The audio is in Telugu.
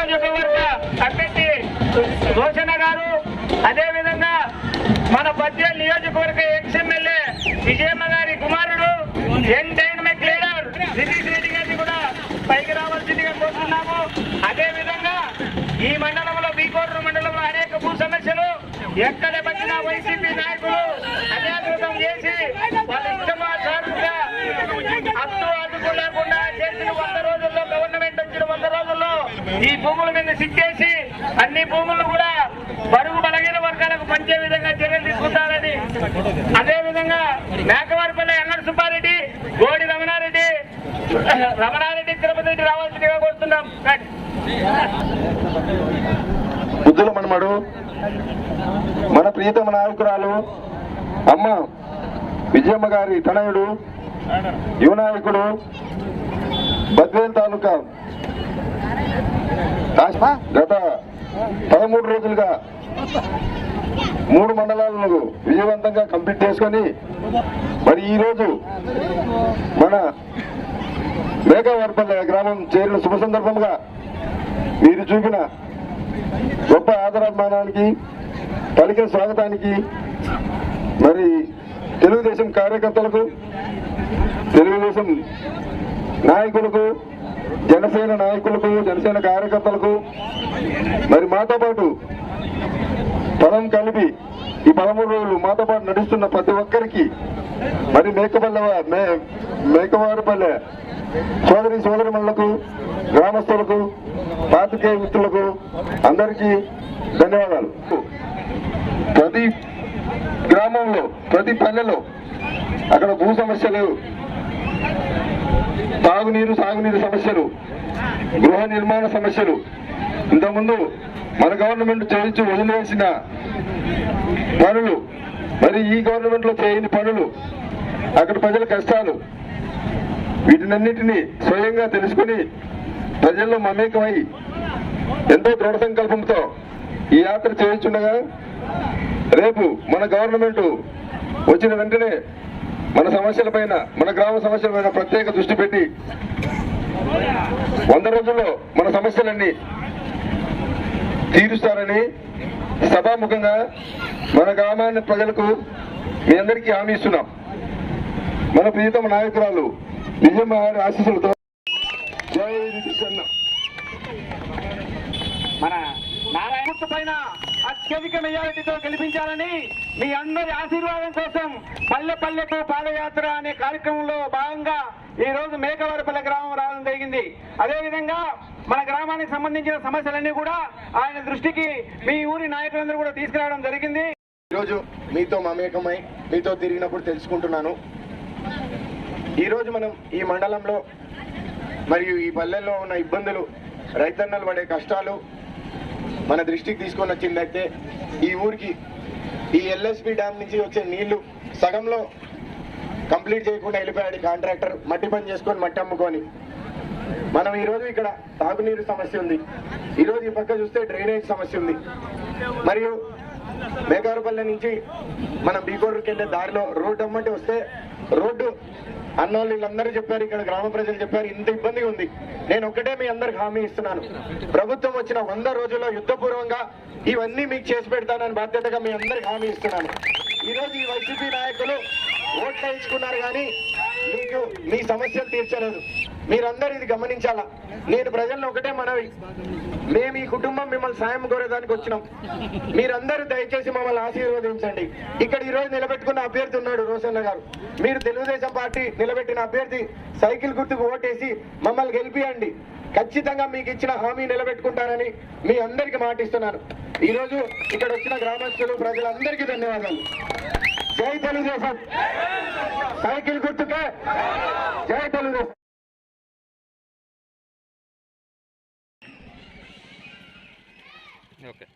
నియోజకవర్గ అభ్యర్థి రోషణ గారు. అదేవిధంగా మన బద్వేల్ నియోజకవర్గ ఎక్స్ఎమ్మెల్యే విజయమ్మ గారి కుమారుడు young dynamic leader Dilip Reddy గారిని కూడా పైకి రావాల్సిందిగా కోరుతున్నాము. అదేవిధంగా ఈ మండలంలో బీకోరు మండలంలో అనేక భూ సమస్యలు ఎక్కడ పట్టిన వైసీపీ నాయకులు అన్యాకృతం చేసి వాళ్ళ ఇష్టమాచారుగా అడ్డు అదుపు లేకుండా చేసిన వంద రోజుల్లో గవర్నమెంట్ ఈ భూముల మీద సిట్టేసి అన్ని భూములు కూడా బరువు బలహీన వర్గాలకు పంచే విధంగా చర్యలు తీసుకుంటారని. అదే విధంగా మేకవారిపల్లి ఎన్ఆర్ సుబ్బారెడ్డి గోడి రమణారెడ్డి రమణారెడ్డి తిరుపతి రెడ్డి రావాల్సిందిగా కోరుతున్నాం. బుద్ధుల మనమడు మన ప్రీతమ నాయకురాలు అమ్మ విజయమ్మ గారి తనయుడు యువనాయకుడు బద్వేల్ తాలూకా గత పదమూడు రోజులుగా మూడు మండలాలను విజయవంతంగా కంప్లీట్ చేసుకొని మరి ఈ రోజు మన మేఘవర్పల్లె గ్రామం చేరిన శుభ సందర్భంగా మీరు చూపిన గొప్ప ఆదరాభిమానానికి పలికిన స్వాగతానికి మరి తెలుగుదేశం కార్యకర్తలకు తెలుగుదేశం నాయకులకు జనసేన నాయకులకు జనసేన కార్యకర్తలకు మరి మాతో పాటు పదం కలిపి ఈ పదమూడు రోజులు మాతో పాటు నడుస్తున్న ప్రతి ఒక్కరికి మరి మేకపల్లె మే మేకవారిపల్లె సోదరి సోదరిమణులకు గ్రామస్తులకు పాతికేయ మిత్రులకు అందరికీ ధన్యవాదాలు. ప్రతి గ్రామంలో ప్రతి పల్లెలో అక్కడ భూ సమస్యలు తాగునీరు సాగునీరు సమస్యలు గృహ నిర్మాణ సమస్యలు. ఇంతకుముందు మన గవర్నమెంట్ చేయించి వదిలివేసిన పనులు మరి ఈ గవర్నమెంట్లో చేయని పనులు అక్కడ ప్రజల కష్టాలు వీటినన్నిటినీ స్వయంగా తెలుసుకుని ప్రజల్లో మమేకమై ఎంతో దృఢ సంకల్పంతో ఈ యాత్ర చేయించుండగా రేపు మన గవర్నమెంట్ వచ్చిన వెంటనే మన సమస్యలపైన మన గ్రామ సమస్యలపైన ప్రత్యేక దృష్టి పెట్టి వంద రోజుల్లో మన సమస్యలన్నీ తీరుస్తారని సభాముఖంగా మన గ్రామాన్ని ప్రజలకు మీ అందరికీ హామీ ఇస్తున్నాం. మన ప్రియతమ నాయకురాలు విజయమ్మ గారి ఆశీస్సులతో మన నారాయణ పైన అత్యధిక మెజారిటీతో గెలిపించాలని మీ అందరి ఆశీర్వాదం కోసం పల్లె పల్లెకు పాదయాత్ర అనే కార్యక్రమంలో భాగంగా ఈ రోజు మేకవారిపల్లె గ్రామం రావడం జరిగింది. అదేవిధంగా మన గ్రామానికి సంబంధించిన సమస్యలన్నీ కూడా ఆయన దృష్టికి మీ ఊరి నాయకులందరూ కూడా తీసుకురావడం జరిగింది. ఈరోజు మీతో మమేకమై మీతో తిరిగినప్పుడు తెలుసుకుంటున్నాను. ఈరోజు మనం ఈ మండలంలో మరియు ఈ పల్లెల్లో ఉన్న ఇబ్బందులు రైతన్నలు పడే కష్టాలు మన దృష్టికి తీసుకొని వచ్చిందైతే ఈ ఊరికి ఈ ఎల్ఎస్పి డ్యామ్ నుంచి వచ్చే నీళ్ళు సగంలో కంప్లీట్ చేయకుండా వెళ్ళిపోయాడు కాంట్రాక్టర్. మట్టి పని చేసుకొని మట్టి అమ్ముకొని. మనం ఈరోజు ఇక్కడ తాగునీరు సమస్య ఉంది. ఈరోజు ఈ పక్క చూస్తే డ్రైనేజ్ సమస్య ఉంది. మరియు మేకారుపల్లె నుంచి మనం బీకోడూరుకి వెళ్ళే దారిలో రోడ్డు అమ్మంటే వస్తే రోడ్డు అన్నోళ్ళు వీళ్ళందరూ చెప్పారు ఇక్కడ గ్రామ ప్రజలు చెప్పారు ఇంత ఇబ్బందిగా ఉంది. నేను ఒక్కటే మీ అందరికి హామీ ఇస్తున్నాను. ప్రభుత్వం వచ్చిన వంద రోజుల్లో యుద్ధపూర్వంగా ఇవన్నీ మీకు చేసి పెడతానని బాధ్యతగా మీ అందరికి హామీ ఇస్తున్నాను. ఈ ఈ వైసీపీ నాయకులు ఓట్లు వేయించుకున్నారు కానీ మీకు మీ సమస్యలు తీర్చలేదు. మీరందరూ ఇది గమనించాలా? నేను ప్రజల్లో ఒకటే మనవి. మేము ఈ కుటుంబం మిమ్మల్ని సాయం కోరేదానికి వచ్చినాం. మీరందరూ దయచేసి మమ్మల్ని ఆశీర్వదించండి. ఇక్కడ ఈ రోజు నిలబెట్టుకున్న అభ్యర్థి ఉన్నాడు రోషన్న గారు. మీరు తెలుగుదేశం పార్టీ నిలబెట్టిన అభ్యర్థి సైకిల్ గుర్తుకు ఓటేసి మమ్మల్ని గెలిపియండి. ఖచ్చితంగా మీకు ఇచ్చిన హామీ నిలబెట్టుకుంటానని మీ అందరికి మాటిస్తున్నాను. ఈరోజు ఇక్కడ వచ్చిన గ్రామస్తులు ప్రజలందరికీ ధన్యవాదాలు. జై తెలుగుదేశం సైకిల్ గుర్తుకే జై తెలుగుదేశం ఓకే